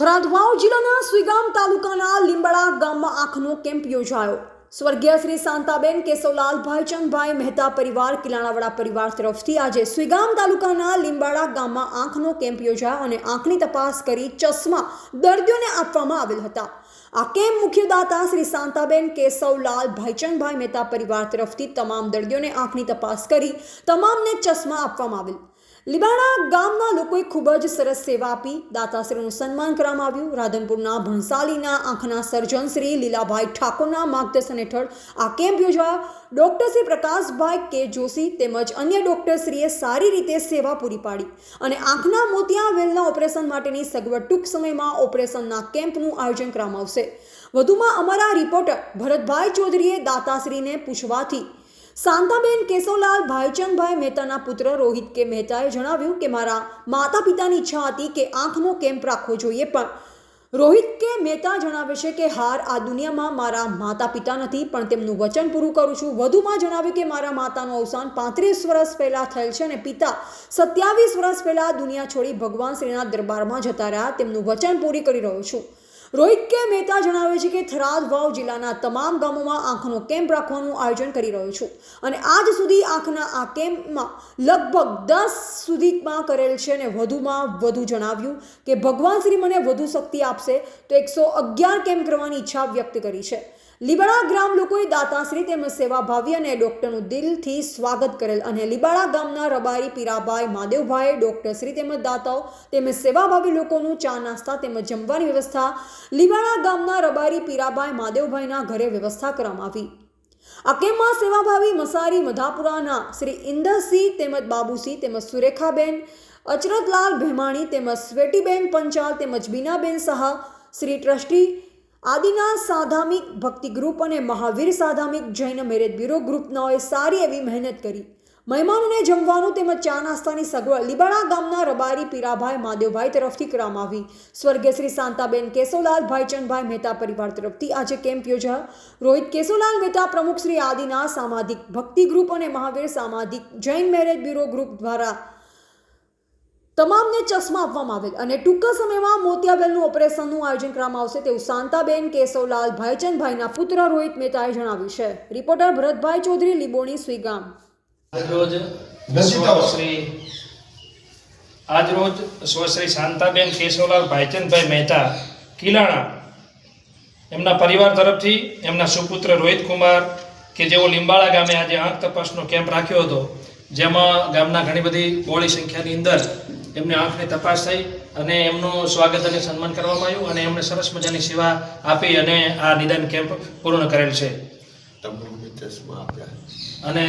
થરાદ વાવ જિલ્લાના સુઈગામ તાલુકાના લીંબડા ગામમાં આંખનો કેમ્પ યોજાયો. સ્વર્ગીય શ્રી શાંતાબેન કેશવલાલ, ભાઈચંદભાઈ મહેતા પરિવાર, કિલાણાવાડા પરિવાર તરફથી આજે સુઈગામ તાલુકાના લીંબાડા ગામમાં આંખનો કેમ્પ યોજાયો અને આંખની તપાસ કરી ચશ્મા દર્દીઓને આપવામાં આવેલ હતા. આ કેમ્પ મુખ્ય દાતા શ્રી શાંતાબેન કેશવલાલ, ભાઈચંદભાઈ મહેતા પરિવાર તરફથી તમામ દર્દીઓને આંખની તપાસ કરી, તમામને ચશ્મા આપવામાં આવેલ. લીબાણા ગામના લોકોએ ખૂબ જ સરસ સેવા આપી. દાતાશ્રીનું સન્માન કરવામાં આવ્યું. રાધનપુરના ભણસાલીના આંખના સર્જન શ્રી લીલાભાઈ ઠાકોરના માર્ગદર્શન હેઠળ આ કેમ્પ યોજાયો. ડૉક્ટર શ્રી પ્રકાશભાઈ કે જોશી તેમજ અન્ય ડૉક્ટરશ્રીએ સારી રીતે સેવા પૂરી પાડી અને આંખના મોતિયા વેલના ઓપરેશન માટેની સગવડ ટૂંક સમયમાં ઓપરેશનના કેમ્પનું આયોજન કરવામાં આવશે. વધુમાં અમારા રિપોર્ટર ભરતભાઈ ચૌધરીએ દાતાશ્રીને પૂછવાથી શાંતાબેન કેશોલાલ, ભાઈચંદભાઈ મહેતાના પુત્ર રોહિત કે મહેતાએ જણાવ્યું કે મારા માતા પિતાની ઈચ્છા હતી કે આંખનો કેમ્પ રાખવો જોઈએ, પણ રોહિત કે મહેતા જણાવે છે કે હાર આ દુનિયામાં મારા માતા પિતા નથી, પણ તેમનું વચન પૂરું કરું છું. વધુમાં જણાવ્યું કે મારા માતાનું અવસાન પાંત્રીસ વર્ષ પહેલાં થયેલ છે અને પિતા સત્યાવીસ વર્ષ પહેલાં દુનિયા છોડી ભગવાન શ્રીના દરબારમાં જતા રહ્યા. તેમનું વચન પૂરી કરી રહ્યો છું. રોહિત કે મહેતા જણાવે છે કે થરાદ વાવ જિલ્લાના તમામ ગામોમાં આંખનો કેમ્પ રાખવાનું આયોજન કરી રહ્યો છું. અને આજ સુધી આંખના આ કેમ્પમાં લગભગ દસ સુધીમાં કરેલ છે અને વધુમાં વધુ જણાવ્યું કે ભગવાન શ્રી મને વધુ શક્તિ આપશે તો એકસો અગિયાર કેમ્પ કરવાની ઈચ્છા વ્યક્ત કરી છે. લીબાડા ગ્રામ લોકોએ દાતાશ્રી તેમજ સેવાભાવી અને ડૉક્ટરનું દિલથી સ્વાગત કરેલ અને લીબાડા ગામના રબારી પીરાભાઈ માદેવભાઈ ડૉક્ટરશ્રી તેમજ દાતાઓ તેમજ સેવાભાવી લોકોનું ચા નાસ્તા તેમજ જમવાની વ્યવસ્થા લીબાડા ગામના રબારી પીરાભાઈ માદેવભાઈના ઘરે વ્યવસ્થા કરવામાં આવી. આ કેમ્પમાં સેવાભાવી મસારી મધાપુરાના શ્રી ઇન્દરસિંહ તેમજ બાબુસિંહ તેમજ સુરેખાબેન અચરતલાલ ભેમાણી તેમજ સ્વેટીબેન પંચાલ તેમજ બીનાબેન સહા, શ્રી ટ્રસ્ટી આદિના સાધામિક ભક્તિ ગ્રુપ અને મહાવીર સાધામિક જૈન મેરેજ બ્યુરો ગ્રુપનાઓએ સારી એવી મહેનત કરી. મહેમાનોને જમવાનું તેમજ ચા નાસ્તાની સગવડ લીબાણા ગામના રબારી પીરાભાઈ માદેવભાઈ તરફથી કરવામાં આવી. સ્વર્ગીય શ્રી શાંતાબેન કેશવલાલ ભાઈચંદભાઈ મહેતા પરિવાર તરફથી આજે કેમ્પ યોજાયો. રોહિત કેશવલાલ મહેતા પ્રમુખ શ્રી આદિના સામાજિક ભક્તિ ગ્રુપ અને મહાવીર સામાજિક જૈન મેરેજ બ્યુરો ગ્રુપ દ્વારા તમામને ચશ્મા આપવામાં આવેલ અને ટૂંક સમયમાં મોતિયાબેલનું ઓપરેશનનું આયોજન કરવામાં આવશે તેવું શાંતાબેન કેશવલાલ ભાઈચંદભાઈના પુત્ર રોહિત મહેતાએ જણાવ્યું છે. રિપોર્ટર ભરતભાઈ ચૌધરી લીબોણી સ્વીગામ આજરોજ સ્વશ્રી શાંતાબેન કેશવલાલ ભાઈચંદભાઈ મહેતા કિલાણા એમના પરિવાર તરફથી એમના સુપુત્ર રોહિત કુમાર કે જેઓ લીંબાળા ગામે આજે આંખ તપાસનો કેમ્પ રાખ્યો હતો જેમાં ગામના ઘણી બધી બોળી સંખ્યાની અંદર એમની આંખની તપાસ થઈ અને એમનું સ્વાગત અને સન્માન કરવામાં આવ્યું અને એમણે સરસ મજાની સેવા આપી અને આ નિદાન કેમ્પ પૂર્ણ કરેલ છે. અને